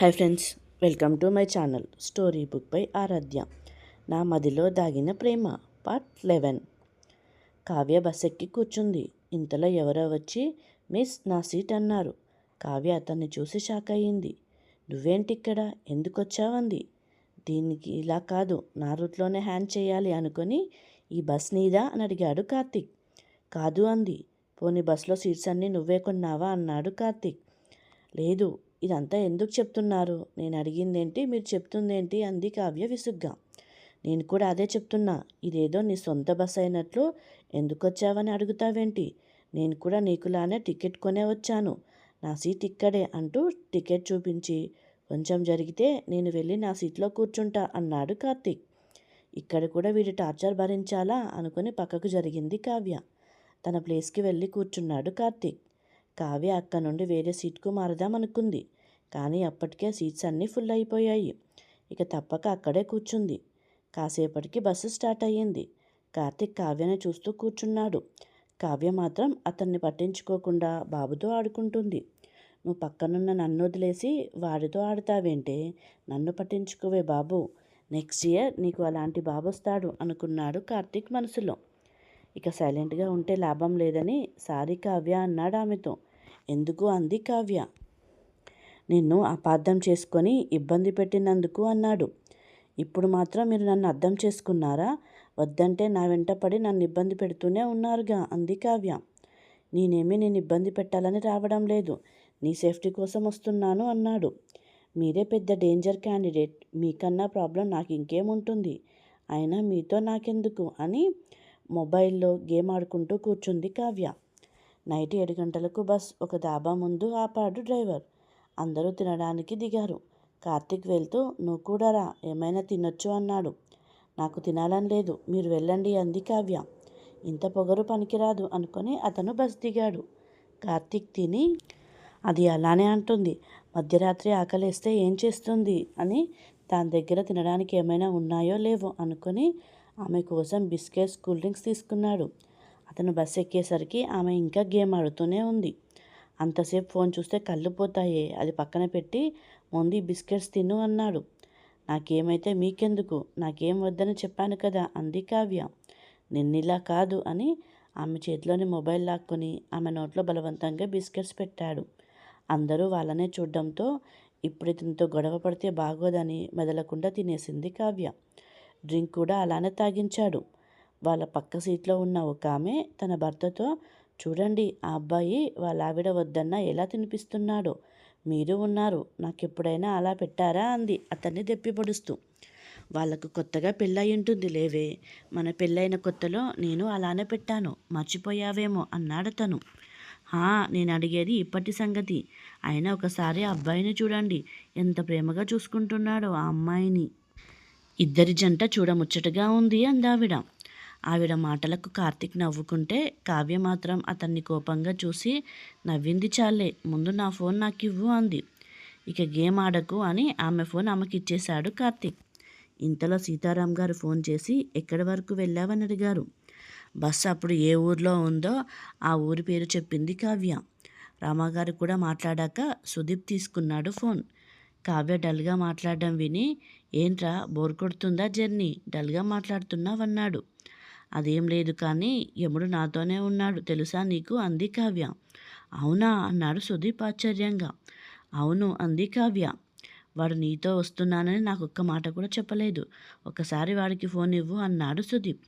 Hi friends welcome to my channel story book by Aaradhya. నా మదిలో దాగిన ప్రేమ పార్ట్ లెవెన్. కావ్య బస్ ఎక్కి కూర్చుంది. ఇంతలో ఎవరో వచ్చి మిస్ నా సీట్ అన్నారు. కావ్య అతన్ని చూసి షాక్ అయ్యింది. నువ్వేంటి ఇక్కడ ఎందుకు వచ్చావంది దీనికి ఇలా కాదు నా రూట్లోనే హ్యాండ్ చేయాలి అనుకొని ఈ బస్ నీదా అని అడిగాడు కార్తీక్. కాదు అంది. పోనీ బస్లో సీట్స్ అన్నీ నువ్వే కొన్నావా అన్నాడు కార్తీక్. లేదు ఇదంతా ఎందుకు చెప్తున్నారు? నేను అడిగిందేంటి మీరు చెప్తుందేంటి? అంది కావ్య విసుగ్గా. నేను కూడా అదే చెప్తున్నా. ఇదేదో నీ సొంత బస్ అయినట్లు ఎందుకు వచ్చావని అడుగుతావేంటి? నేను కూడా నీకులానే టికెట్ కొనే వచ్చాను నా సీట్ ఇక్కడే అంటూ టికెట్ చూపించి కొంచెం జరిగితే నేను వెళ్ళి నా సీట్లో కూర్చుంటా అన్నాడు కార్తీక్. ఇక్కడ కూడా వీడి టార్చర్ భరించాలా? అనుకుని పక్కకు జరిగింది కావ్య. తన ప్లేస్కి వెళ్ళి కూర్చున్నాడు కార్తీక్. కావ్య అక్క నుండి వేరే సీట్కు మారదామనుకుంది కానీ అప్పటికే సీట్స్ అన్నీ ఫుల్ అయిపోయాయి. ఇక తప్పక అక్కడే కూర్చుంది. కాసేపటికి బస్సు స్టార్ట్ అయ్యింది. కార్తీక్ కావ్యని చూస్తూ కూర్చున్నాడు. కావ్య మాత్రం అతన్ని పట్టించుకోకుండా బాబుతో ఆడుకుంటుంది. నువ్వు పక్కనున్న నన్ను వదిలేసి వాడితో ఆడుతావేంటే? నన్ను పట్టించుకోవే బాబు. నెక్స్ట్ ఇయర్ నీకు అలాంటి బాబు వస్తాడు అనుకున్నాడు కార్తీక్ మనసులో. ఇక సైలెంట్గా ఉంటే లాభం లేదని సారీ కావ్య అన్నాడు ఆమెతో. ఎందుకు అంది కావ్య. నిన్ను అపార్థం చేసుకొని ఇబ్బంది పెట్టినందుకు అన్నాడు. ఇప్పుడు మాత్రం మీరు నన్ను అర్థం చేసుకున్నారా? వద్దంటే నా వెంట పడి నన్ను ఇబ్బంది పెడుతూనే ఉన్నారుగా అంది కావ్య. నేనేమీ నేను ఇబ్బంది పెట్టాలని రావడం లేదు. నీ సేఫ్టీ కోసం వస్తున్నాను అన్నాడు. మీరే పెద్ద డేంజర్ క్యాండిడేట్. మీకన్నా ప్రాబ్లం నాకు ఇంకేముంటుంది అయినా మీతో నాకెందుకు? అని మొబైల్లో గేమ్ ఆడుకుంటూ కూర్చుంది కావ్య. నైట్ ఏడు గంటలకు బస్ ఒక దాబా ముందు ఆపాడు డ్రైవర్. అందరూ తినడానికి దిగారు. కార్తీక్ వెళ్తూ నువ్వు కూడా రా ఏమైనా తినొచ్చు అన్నాడు. నాకు తినాలని లేదు మీరు వెళ్ళండి అంది కావ్య. ఇంత పొగరు పనికిరాదు అనుకొని అతను బస్ దిగాడు. కార్తీక్ తిని అది అలానే అంటుంది మధ్యరాత్రి ఆకలిస్తే ఏం చేస్తుంది? అని దాని దగ్గర తినడానికి ఏమైనా ఉన్నాయో లేవో అనుకొని ఆమె కోసం బిస్కెట్స్ కూల్ డ్రింక్స్ తీసుకున్నాడు. అతను బస్ ఎక్కేసరికి ఆమె ఇంకా గేమ్ ఆడుతూనే ఉంది. అంతసేపు ఫోన్ చూస్తే కళ్ళు పోతాయే. అది పక్కన పెట్టి ముందు బిస్కెట్స్ తిను అన్నాడు. నాకేమైతే మీకెందుకు? నాకేం వద్దని చెప్పాను కదా అంది కావ్య. నిన్నిలా కాదు అని ఆమె చేతిలోని మొబైల్ లాక్కొని ఆమె నోట్లో బలవంతంగా బిస్కెట్స్ పెట్టాడు. అందరూ వాళ్ళనే చూడడంతో ఇప్పుడు ఇతనితో గొడవ పడితే బాగోదని మెదలకుండా తినేసింది కావ్య. డ్రింక్ కూడా అలానే తాగించాడు. వాళ్ళ పక్క సీట్లో ఉన్న ఒక ఆమె తన భర్తతో చూడండి ఆ అబ్బాయి వాళ్ళ ఆవిడ వద్దన్నా ఎలా తినిపిస్తున్నాడో? మీరు ఉన్నారు నాకు ఎప్పుడైనా అలా పెట్టారా? అంది. అతన్ని దెప్పిపడుస్తూ వాళ్ళకు కొత్తగా పెళ్ళయి ఉంటుంది లేవే. మన పెళ్ళైన కొత్తలో నేను అలానే పెట్టాను. మర్చిపోయావేమో అన్నాడు తను. హా నేను అడిగేది ఇప్పటి సంగతి. అయినా ఒకసారి అబ్బాయిని చూడండి. ఎంత ప్రేమగా చూసుకుంటున్నాడో ఆ అమ్మాయిని. ఇద్దరి జంట చూడముచ్చటగా ఉంది అందావిడ. ఆవిడ మాటలకు కార్తీక్ నవ్వుకుంటే కావ్య మాత్రం అతన్ని కోపంగా చూసి నవ్వింది చాలే ముందు నా ఫోన్ నాకు ఇవ్వు అంది. ఇక గేమ్ ఆడకు అని ఆమె ఫోన్ ఆమెకి ఇచ్చేశాడు కార్తీక్. ఇంతలో సీతారాం గారు ఫోన్ చేసి ఎక్కడి వరకు వెళ్ళావని అడిగారు. బస్సు అప్పుడు ఏ ఊర్లో ఉందో ఆ ఊరి పేరు చెప్పింది కావ్య. రామాగారు కూడా మాట్లాడాక సుదీప్ తీసుకున్నాడు ఫోన్. కావ్య డల్గా మాట్లాడడం విని ఏంట్రా బోర్ కొడుతుందా జర్నీ? డల్గా మాట్లాడుతున్నావన్నాడు. అదేం లేదు కానీ యముడు నాతోనే ఉన్నాడు తెలుసా నీకు? అంది కావ్య. అవునా? అన్నాడు సుదీప్ ఆశ్చర్యంగా. అవును అంది కావ్య. వాడు నీతో వస్తున్నానని నాకు ఒక్క మాట కూడా చెప్పలేదు. ఒకసారి వాడికి ఫోన్ ఇవ్వు అన్నాడు సుదీప్.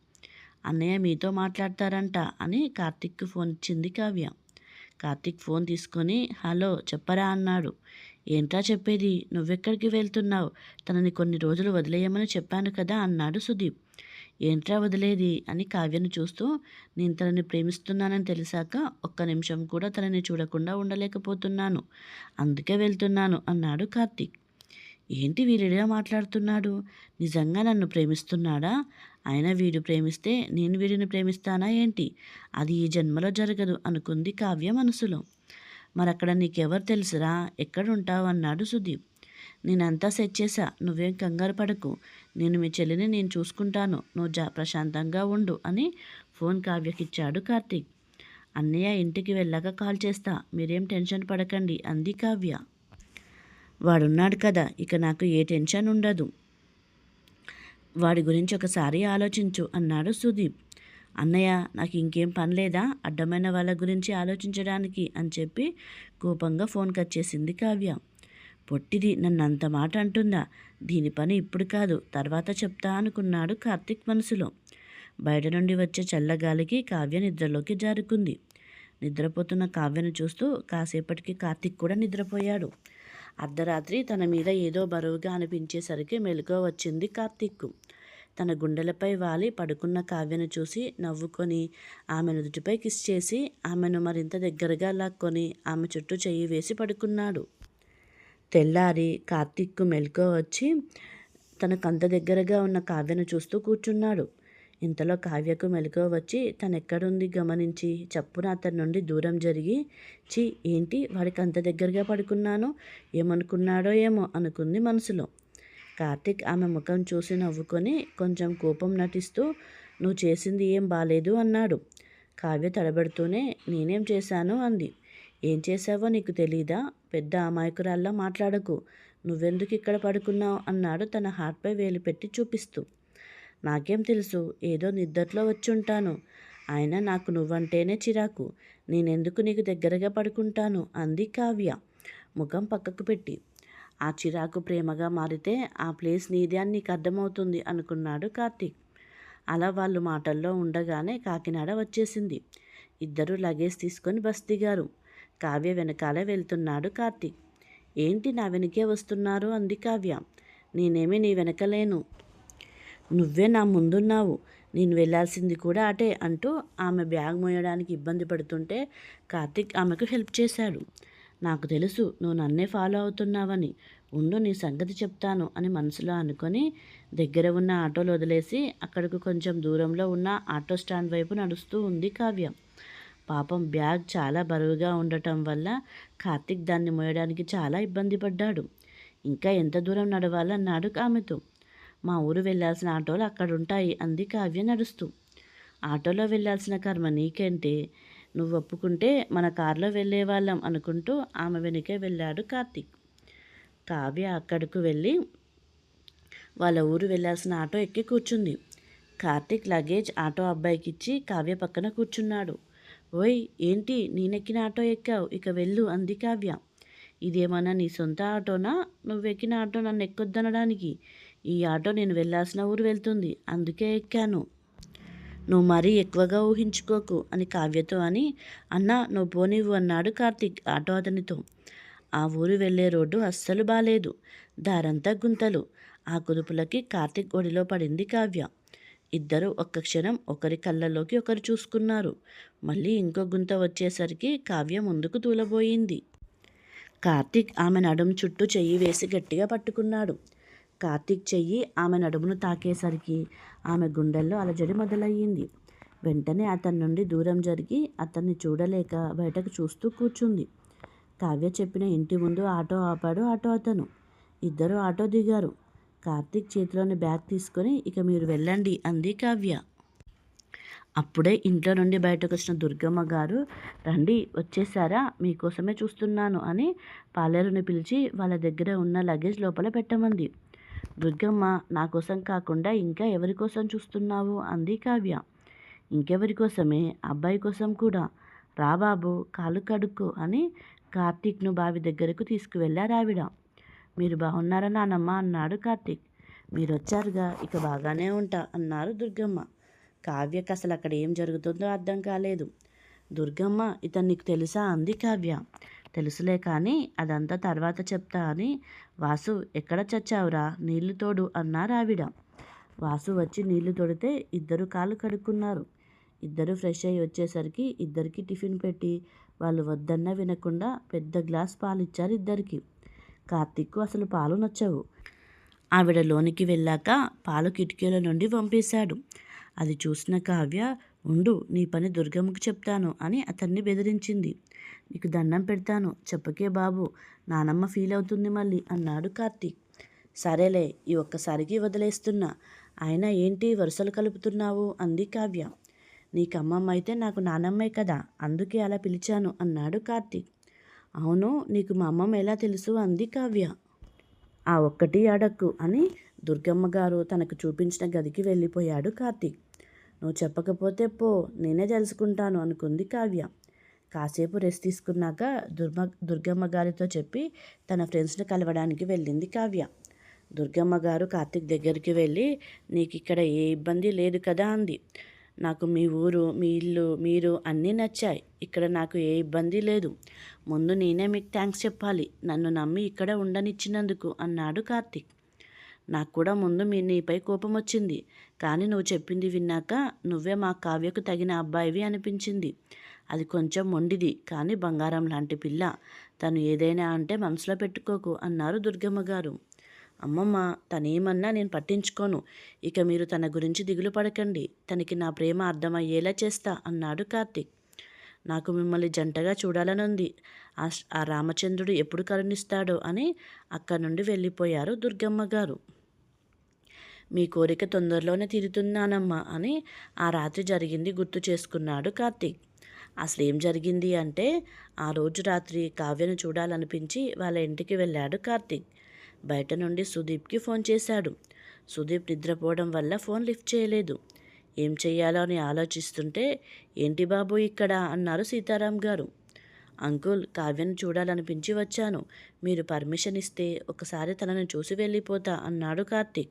అన్నయ్య మీతో మాట్లాడతారంట అని కార్తిక్కి ఫోన్ ఇచ్చింది కావ్య. కార్తిక్ ఫోన్ తీసుకొని హలో చెప్పరా? అన్నాడు. ఏంట్రా చెప్పేది? నువ్వెక్కడికి వెళ్తున్నావు? తనని కొన్ని రోజులు వదిలేయమని చెప్పాను కదా? అన్నాడు సుదీప్. ఏంట్రా వదిలేది అని కావ్యను చూస్తూ నేను తనని ప్రేమిస్తున్నానని తెలిసాక ఒక్క నిమిషం కూడా తనని చూడకుండా ఉండలేకపోతున్నాను. అందుకే వెళ్తున్నాను అన్నాడు కార్తీక్. ఏంటి వీరిడిగా మాట్లాడుతున్నాడు? నిజంగా నన్ను ప్రేమిస్తున్నాడా? ఆయన వీడు ప్రేమిస్తే నేను వీడిని ప్రేమిస్తానా ఏంటి? అది ఈ జన్మలో జరగదు అనుకుంది కావ్య మనసులో. మరక్కడ నీకెవరు తెలుసురా? ఎక్కడుంటావు? అన్నాడు సుదీప్. నేనంతా సెట్ చేశా. నువ్వేం కంగారు పడకు. నేను మీ చెల్లిని నేను చూసుకుంటాను. నువ్వు జా ప్రశాంతంగా ఉండు అని ఫోన్ కావ్యకిచ్చాడు కార్తీక్. అన్నయ్య ఇంటికి వెళ్ళాక కాల్ చేస్తా. మీరేం టెన్షన్ పడకండి అంది కావ్య. వాడున్నాడు కదా ఇక నాకు ఏ టెన్షన్ ఉండదు. వాడి గురించి ఒకసారి ఆలోచించు అన్నాడు సుదీప్. అన్నయ్య నాకు ఇంకేం పని లేదా? అడ్డమైన వాళ్ళ గురించి ఆలోచించడానికి అని చెప్పి కోపంగా ఫోన్ కట్ చేసింది కావ్య. పొట్టిది నన్ను అంత మాట అంటుందా? దీని పని ఇప్పుడు కాదు తర్వాత చెప్తా అనుకున్నాడు కార్తిక్ మనసులో. బయట నుండి వచ్చే చల్లగాలికి కావ్య నిద్రలోకి జారుకుంది. నిద్రపోతున్న కావ్యను చూస్తూ కాసేపటికి కార్తిక్ కూడా నిద్రపోయాడు. అర్ధరాత్రి తన మీద ఏదో బరువుగా అనిపించేసరికి మెలకువ వచ్చింది కార్తిక్కు. తన గుండెలపై వాలి పడుకున్న కావ్యను చూసి నవ్వుకొని ఆమె నుదుటిపై కిస్ చేసి ఆమెను మరింత దగ్గరగా లాక్కొని ఆమె చుట్టూ చెయ్యి వేసి పడుకున్నాడు. తెల్లారి కార్తీక్కు మెలకువ వచ్చి తన కంత దగ్గరగా ఉన్న కావ్యను చూస్తూ కూర్చున్నాడు. ఇంతలో కావ్యకు మెలకువ వచ్చి తనెక్కడుంది గమనించి? చప్పున అతని నుండి దూరం జరిగి చి ఏంటి? వాడికి అంత దగ్గరగా పడుకున్నాను. ఏమనుకున్నాడో ఏమో అనుకుంది మనసులో. కార్తిక్ ఆమె ముఖం చూసి నవ్వుకొని కొంచెం కోపం నటిస్తూ నువ్వు చేసింది ఏం బాలేదు అన్నాడు. కావ్య తడబడుతూనే నేనేం చేశాను? అంది. ఏం చేశావో నీకు తెలీదా? పెద్ద అమాయకురాల్లా మాట్లాడకు. నువ్వెందుకు ఇక్కడ పడుకున్నావు? అన్నాడు తన హార్ట్పై వేలు పెట్టి చూపిస్తూ. నాకేం తెలుసు ఏదో నిద్దట్లో వచ్చుంటాను. ఆయన నాకు నువ్వంటేనే చిరాకు. నేనెందుకు నీకు దగ్గరగా పడుకుంటాను? అంది కావ్య ముఖం పక్కకు పెట్టి. ఆ చిరాకు ప్రేమగా మారితే ఆ ప్లేస్ నీదే అని నీకు అర్థమవుతుంది అనుకున్నాడు కార్తీక్. అలా వాళ్ళు మాటల్లో ఉండగానే కాకినాడ వచ్చేసింది. ఇద్దరు లగేజ్ తీసుకొని బస్ దిగారు. కావ్య వెనకాలే వెళ్తున్నాడు కార్తీక్. ఏంటి నా వెనకే వస్తున్నారు? అంది కావ్య. నేనేమి నీ వెనకలేను. నువ్వే నా ముందున్నావు. నేను వెళ్ళాల్సింది కూడా అటే అంటూ ఆమె బ్యాగ్ మోయడానికి ఇబ్బంది పడుతుంటే కార్తిక్ ఆమెకు హెల్ప్ చేశాడు. నాకు తెలుసు నువ్వు నన్నే ఫాలో అవుతున్నావని. ఉండు నీ సంగతి చెప్తాను అని మనసులో అనుకొని దగ్గర ఉన్న ఆటోలు వదిలేసి అక్కడికి కొంచెం దూరంలో ఉన్న ఆటో స్టాండ్ వైపు నడుస్తూ ఉంది కావ్యం. పాపం బ్యాగ్ చాలా బరువుగా ఉండటం వల్ల కార్తిక్ దాన్ని మోయడానికి చాలా ఇబ్బంది పడ్డాడు. ఇంకా ఎంత దూరం నడవాలన్నాడు ఆమెతో. మా ఊరు వెళ్ళాల్సిన ఆటోలు అక్కడ ఉంటాయి అంది కావ్య నడుస్తూ. ఆటోలో వెళ్ళాల్సిన కర్మ నీకంటే? నువ్వు ఒప్పుకుంటే మన కారులో వెళ్ళేవాళ్ళం అనుకుంటూ ఆమె వెనుకే వెళ్ళాడు కార్తిక్. కావ్య అక్కడకు వెళ్ళి వాళ్ళ ఊరు వెళ్ళాల్సిన ఆటో ఎక్కి కూర్చుంది. కార్తిక్ లగేజ్ ఆటో అబ్బాయికి ఇచ్చి కావ్య పక్కన కూర్చున్నాడు. ఓయ్ ఏంటి? నేనెక్కిన ఆటో ఎక్కావు. ఇక వెళ్ళు అంది కావ్య. ఇదేమన్నా నీ సొంత ఆటోనా? నువ్వు ఎక్కిన ఆటో నన్ను ఎక్కొద్దనడానికి. ఈ ఆటో నేను వెళ్ళాల్సిన ఊరు వెళ్తుంది. అందుకే ఎక్కాను. నువ్వు మరీ ఎక్కువగా ఊహించుకోకు అని కావ్యతో అని అన్నా నువ్వు పోనివ్వు అన్నాడు కార్తీక్ ఆటో అతనితో. ఆ ఊరు వెళ్ళే రోడ్డు అస్సలు బాలేదు. దారంతా గుంతలు. ఆ కుదుపులకి కార్తీక్ ఒడిలో పడింది కావ్య. ఇద్దరు ఒక్క క్షణం ఒకరి కళ్ళలోకి ఒకరు చూసుకున్నారు. మళ్ళీ ఇంకో గుంత వచ్చేసరికి కావ్య ముందుకు తూలబోయింది. కార్తీక్ ఆమె నడుం చుట్టూ చెయ్యి వేసి గట్టిగా పట్టుకున్నాడు. కార్తీక్ చెయ్యి ఆమె నడుమును తాకేసరికి ఆమె గుండెల్లో అలజడి మొదలయ్యింది. వెంటనే అతని నుండి దూరం జరిగి అతన్ని చూడలేక బయటకు చూస్తూ కూర్చుంది. కావ్య చెప్పిన ఇంటి ముందు ఆటో ఆపాడు ఆటో అతను. ఇద్దరు ఆటో దిగారు. కార్తీక్ చేతిలోని బ్యాగ్ తీసుకొని ఇక మీరు వెళ్ళండి అంది కావ్య. అప్పుడే ఇంట్లో నుండి బయటకు వచ్చిన దుర్గమ్మ గారు రండి వచ్చేసారా? మీకోసమే చూస్తున్నాను అని పాలేరుని పిలిచి వాళ్ళ దగ్గర ఉన్న లగేజ్ లోపల పెట్టమంది. దుర్గమ్మ నా కోసం కాకుండా ఇంకా ఎవరి కోసం చూస్తున్నావు? అంది కావ్య. ఇంకెవరి కోసమే? అబ్బాయి కోసం కూడా. రా బాబు కాలు కడుక్కు అని కార్తీక్ను బావి దగ్గరకు తీసుకువెళ్ళారు ఆవిడ మీరు బాగున్నారా నానమ్మ? అన్నాడు కార్తీక్. మీరు వచ్చారుగా ఇక బాగానే ఉంటా అన్నారు దుర్గమ్మ. కావ్యకి అసలు అక్కడ ఏం జరుగుతుందో అర్థం కాలేదు. దుర్గమ్మ ఇతను నీకు తెలుసా అంది కావ్య. తెలుసులే కానీ అదంతా తర్వాత చెప్తా అని. వాసు ఎక్కడ చచ్చావురా? నీళ్ళు తోడు అన్నారు ఆవిడ. వాసు వచ్చి నీళ్ళు తొడితే ఇద్దరు కాలు కడుక్కున్నారు. ఇద్దరు ఫ్రెష్ అయ్యి వచ్చేసరికి ఇద్దరికి టిఫిన్ పెట్టి వాళ్ళు వద్దన్న వినకుండా పెద్ద గ్లాస్ పాలు ఇచ్చారు ఇద్దరికి. కార్తిక్కు అసలు పాలు నచ్చవు. ఆవిడ లోనికి వెళ్ళాక పాలు కిటికీల నుండి పంపేశాడు అది చూసిన కావ్య ఉండు నీ పని దుర్గమ్మకు చెప్తాను అని అతన్ని బెదిరించింది. నీకు దండం పెడతాను చెప్పకే బాబు నానమ్మ ఫీల్ అవుతుంది మళ్ళీ అన్నాడు కార్తీక్. సరేలే ఈ ఒక్కసారికి వదిలేస్తున్నా. ఆయన ఏంటి వరుసలు కలుపుతున్నావు? అంది కావ్య. నీకు అమ్మమ్మ అయితే నాకు నానమ్మే కదా అందుకే అలా పిలిచాను అన్నాడు కార్తీక్. అవును నీకు మా అమ్మమ్మ ఎలా తెలుసు? అంది కావ్య. ఆ ఒక్కటి అడక్కు అని దుర్గమ్మ గారు తనకు చూపించిన గదికి వెళ్ళిపోయాడు కార్తీక్. నువ్వు చెప్పకపోతే పో నేనే తెలుసుకుంటాను అనుకుంది కావ్య. కాసేపు రెస్ట్ తీసుకున్నాక దుర్మ దుర్గమ్మ గారితో చెప్పి తన ఫ్రెండ్స్ని కలవడానికి వెళ్ళింది కావ్య. దుర్గమ్మ గారు కార్తీక్ దగ్గరికి వెళ్ళి నీకు ఇక్కడ ఏ ఇబ్బంది లేదు కదా అంది. నాకు మీ ఊరు మీ ఇల్లు మీరు అన్నీ నచ్చాయి. ఇక్కడ నాకు ఏ ఇబ్బంది లేదు. ముందు నేనే మీకు థ్యాంక్స్ చెప్పాలి. నన్ను నమ్మి ఇక్కడ ఉండనిచ్చినందుకు అన్నాడు కార్తిక్. నాకు కూడా ముందు మీ నీపై కోపం వచ్చింది. కానీ నువ్వు చెప్పింది విన్నాక నువ్వే మా కావ్యకు తగిన అబ్బాయివి అనిపించింది. అది కొంచెం మొండిది కానీ బంగారం లాంటి పిల్ల. తను ఏదైనా అంటే మనసులో పెట్టుకోకు అన్నారు దుర్గమ్మ గారు. అమ్మమ్మ తనేమన్నా నేను పట్టించుకోను. ఇక మీరు తన గురించి దిగులు పడకండి. తనకి నా ప్రేమ అర్థమయ్యేలా చేస్తా అన్నాడు కార్తీక్. నాకు మిమ్మల్ని జంటగా చూడాలని ఉంది ఆ రామచంద్రుడు ఎప్పుడు కరుణిస్తాడో అని అక్కడి నుండి వెళ్ళిపోయారు దుర్గమ్మ గారు. మీ కోరిక తొందరలోనే తీరుతున్నానమ్మా అని ఆ రాత్రి జరిగింది గుర్తు చేసుకున్నాడు కార్తీక్. అసలు ఏం జరిగింది అంటే ఆ రోజు రాత్రి కావ్యను చూడాలనిపించి వాళ్ళ ఇంటికి వెళ్ళాడు కార్తీక్. బయట నుండి సుదీప్కి ఫోన్ చేశాడు. సుదీప్ నిద్రపోవడం వల్ల ఫోన్ లిఫ్ట్ చేయలేదు. ఏం చెయ్యాలో అని ఆలోచిస్తుంటే ఏంటి బాబు ఇక్కడ? అన్నారు సీతారాం గారు. అంకుల్ కావ్యను చూడాలనిపించి వచ్చాను. మీరు పర్మిషన్ ఇస్తే ఒకసారి తనను చూసి వెళ్ళిపోతా అన్నాడు కార్తీక్.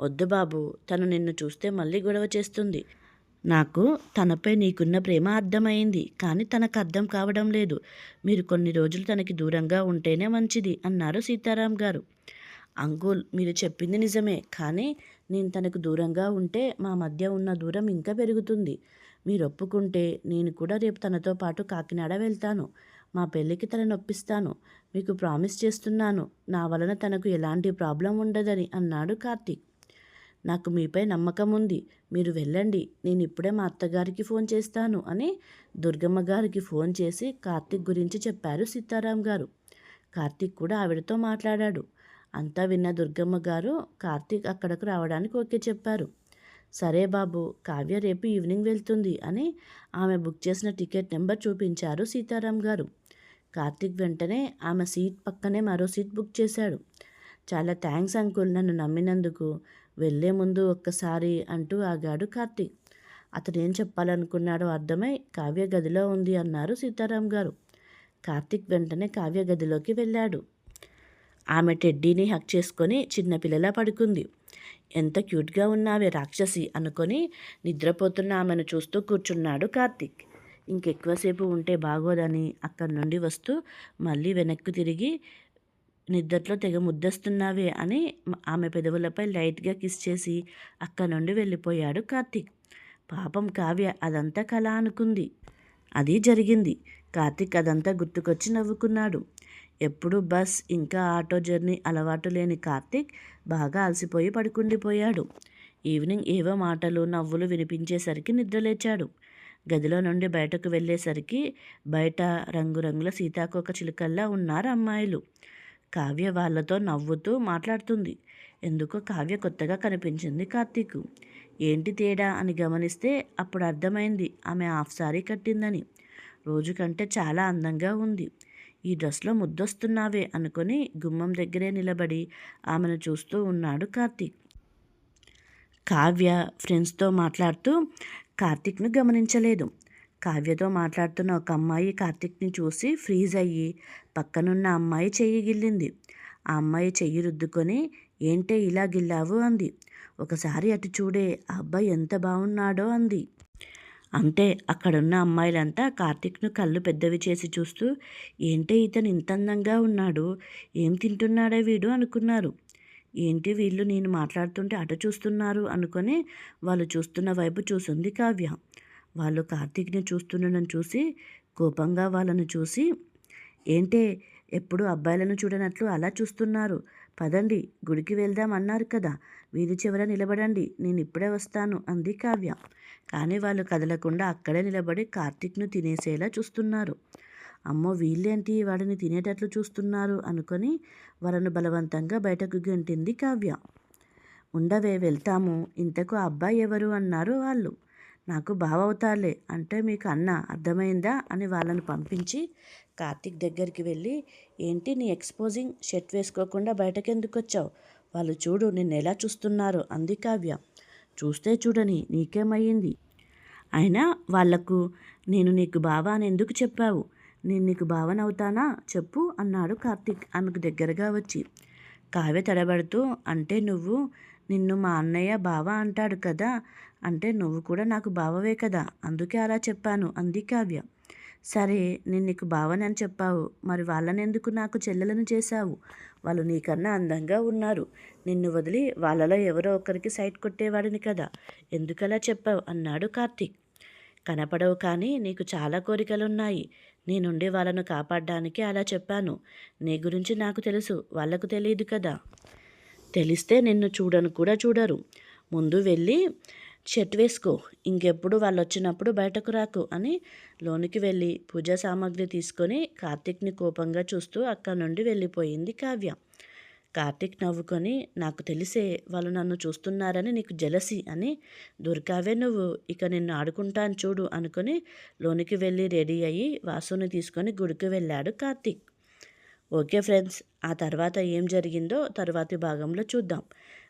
వద్దు బాబు తను నిన్ను చూస్తే మళ్ళీ గొడవ చేస్తుంది. నాకు తనపై నీకున్న ప్రేమ అర్థమైంది కానీ తనకు అర్థం కావడం లేదు. మీరు కొన్ని రోజులు తనకి దూరంగా ఉంటేనే మంచిది అన్నారు సీతారాం గారు. అంకుల్ మీరు చెప్పింది నిజమే కానీ నేను తనకు దూరంగా ఉంటే మా మధ్య ఉన్న దూరం ఇంకా పెరుగుతుంది. మీరు ఒప్పుకుంటే నేను కూడా రేపు తనతో పాటు కాకినాడ వెళ్తాను. మా పెళ్ళికి తనను నొప్పిస్తాను మీకు ప్రామిస్ చేస్తున్నాను. నా వలన తనకు ఎలాంటి ప్రాబ్లం ఉండదని అన్నాడు కార్తీక్. నాకు మీపై నమ్మకం ఉంది మీరు వెళ్ళండి. నేను ఇప్పుడే మా అత్తగారికి ఫోన్ చేస్తాను అని దుర్గమ్మ గారికి ఫోన్ చేసి కార్తీక్ గురించి చెప్పారు సీతారాం గారు. కార్తీక్ కూడా ఆవిడతో మాట్లాడాడు. అంతా విన్న దుర్గమ్మ గారు కార్తీక్ అక్కడకు రావడానికి ఓకే చెప్పారు. సరే బాబు కావ్య రేపు ఈవినింగ్ వెళ్తుంది అని ఆమె బుక్ చేసిన టికెట్ నెంబర్ చూపించారు సీతారాం గారు. కార్తీక్ వెంటనే ఆమె సీట్ పక్కనే మరో సీట్ బుక్ చేశాడు. చాలా థ్యాంక్స్ అంకుల్ నన్ను నమ్మినందుకు. వెళ్ళే ముందు ఒక్కసారి అంటూ ఆగాడు కార్తీక్. అతనేం చెప్పాలనుకున్నాడో అర్థమై కావ్య గదిలో ఉంది అన్నారు సీతారాం గారు. కార్తీక్ వెంటనే కావ్య గదిలోకి వెళ్ళాడు. ఆమె టెడ్డీని హక్ చేసుకొని చిన్నపిల్లలా పడుకుంది. ఎంత క్యూట్గా ఉన్నావే రాక్షసి అనుకొని నిద్రపోతున్న ఆమెను చూస్తూ కూర్చున్నాడు కార్తీక్. ఇంకెక్కువసేపు ఉంటే బాగోదని అక్కడి నుండి వస్తూ మళ్ళీ వెనక్కు తిరిగి నిద్రలో తెగ ముద్దస్తున్నావే అని ఆమె పెదవులపై లైట్గా కిస్ చేసి అక్కడి నుండి వెళ్ళిపోయాడు కార్తీక్. పాపం కావ్య అదంతా కళ అనుకుంది. అది జరిగింది. కార్తీక్ అదంతా గుర్తుకొచ్చి నవ్వుకున్నాడు. ఎప్పుడు బస్ ఇంకా ఆటో జర్నీ అలవాటు లేని కార్తీక్ బాగా అలసిపోయి పడుకుండిపోయాడు. ఈవినింగ్ ఏవో మాటలు నవ్వులు వినిపించేసరికి నిద్రలేచాడు. గదిలో నుండి బయటకు వెళ్ళేసరికి బయట రంగురంగుల సీతాకోక చిలుకల్లా ఉన్నారు అమ్మాయిలు. కావ్య వాళ్ళతో నవ్వుతూ మాట్లాడుతుంది. ఎందుకో కావ్య కొత్తగా కనిపించింది కార్తీక్. ఏంటి తేడా అని గమనిస్తే అప్పుడు అర్థమైంది ఆమె హాఫ్ సారీ కట్టిందని. రోజు కంటే చాలా అందంగా ఉంది. ఈ డ్రెస్లో ముద్దొస్తున్నావే అనుకొని గుమ్మం దగ్గరే నిలబడి ఆమెను చూస్తూ ఉన్నాడు కార్తీక్. కావ్య ఫ్రెండ్స్తో మాట్లాడుతూ కార్తీక్ను గమనించలేదు. కావ్యతో మాట్లాడుతున్న ఒక అమ్మాయి కార్తీక్ని చూసి ఫ్రీజ్ అయ్యి పక్కనున్న అమ్మాయి చెయ్యి గిల్లింది. ఆ అమ్మాయి చెయ్యి రుద్దుకొని ఏంటే ఇలా గిల్లావు? అంది. ఒకసారి అటు చూడే ఆ అబ్బాయి ఎంత బాగున్నాడో అంది. అంతే అక్కడున్న అమ్మాయిలంతా కార్తిక్ను కళ్ళు పెద్దవి చేసి చూస్తూ ఏంటే ఇతను ఇంత అందంగా ఉన్నాడు? ఏం తింటున్నాడే వీడు? అనుకున్నారు. ఏంటి వీళ్ళు నేను మాట్లాడుతుంటే అటు చూస్తున్నారు? అనుకొని వాళ్ళు చూస్తున్న వైపు చూసింది కావ్య. వాళ్ళు కార్తీక్ని చూస్తుండడం చూసి కోపంగా వాళ్ళను చూసి ఏంటే ఎప్పుడు అబ్బాయిలను చూడనట్లు అలా చూస్తున్నారు? పదండి గుడికి వెళ్దాం అన్నారు కదా వీధి చివర నిలబడండి నేను ఇప్పుడే వస్తాను అంది కావ్య. కానీ వాళ్ళు కదలకుండా అక్కడే నిలబడి కార్తీక్ను తినేసేలా చూస్తున్నారు. అమ్మో వీళ్ళేంటి వాడిని తినేటట్లు చూస్తున్నారు? అనుకొని వాళ్ళను బలవంతంగా బయటకు గంటింది కావ్య. ఉండవే వెళ్తాము. ఇంతకు అబ్బాయి ఎవరు? అన్నారు వాళ్ళు. నాకు బావ అవుతారులే అంటే మీకు అన్న అర్థమైందా అని వాళ్ళని పంపించి కార్తీక్ దగ్గరికి వెళ్ళి ఏంటి నీ ఎక్స్పోజింగ్? షర్ట్ వేసుకోకుండా బయటకు ఎందుకు వచ్చావు వాళ్ళు చూడు నిన్ను ఎలా చూస్తున్నారు అంది కావ్య. చూస్తే చూడని నీకేమయ్యింది? అయినా వాళ్ళకు నేను నీకు బావ అని ఎందుకు చెప్పావు? నేను నీకు బావనవుతానా? చెప్పు అన్నాడు కార్తీక్ ఆమెకు దగ్గరగా వచ్చి. కావ్య తడబడుతూ అంటే నువ్వు నిన్ను మా అన్నయ్య బావ అంటాడు కదా అంటే నువ్వు కూడా నాకు బావవే కదా అందుకే అలా చెప్పాను అంది కావ్య. సరే నేను నీకు బావనని చెప్పావు మరి వాళ్ళని ఎందుకు నాకు చెల్లెలను చేశావు? వాళ్ళు నీకన్నా అందంగా ఉన్నారు. నిన్ను వదిలి వాళ్ళలో ఎవరో ఒకరికి సైట్ కొట్టేవాడిని కదా ఎందుకలా చెప్పావు? అన్నాడు కార్తీక్. కనపడవు కానీ నీకు చాలా కోరికలున్నాయి. నీ నుండి వాళ్ళను కాపాడడానికి అలా చెప్పాను. నీ గురించి నాకు తెలుసు వాళ్ళకు తెలియదు కదా. తెలిస్తే నిన్ను చూడను కూడా చూడరు. ముందు వెళ్ళి షర్ట్ వేసుకో ఇంకెప్పుడు వాళ్ళు వచ్చినప్పుడు బయటకు రాకు అని లోనికి వెళ్ళి పూజా సామాగ్రి తీసుకొని కార్తీక్ని కోపంగా చూస్తూ అక్కడి నుండి వెళ్ళిపోయింది కావ్య. కార్తీక్ నవ్వుకొని నాకు తెలిసే వాళ్ళు నన్ను చూస్తున్నారని నీకు జలసి అని. దొరికావే నువ్వు ఇక నిన్ను ఆడుకుంటాను చూడు అనుకుని లోనికి వెళ్ళి రెడీ అయ్యి వాసుని తీసుకొని గుడికి వెళ్ళాడు కార్తీక్. ఓకే ఫ్రెండ్స్ ఆ తర్వాత ఏం జరిగిందో తర్వాతి భాగంలో చూద్దాం.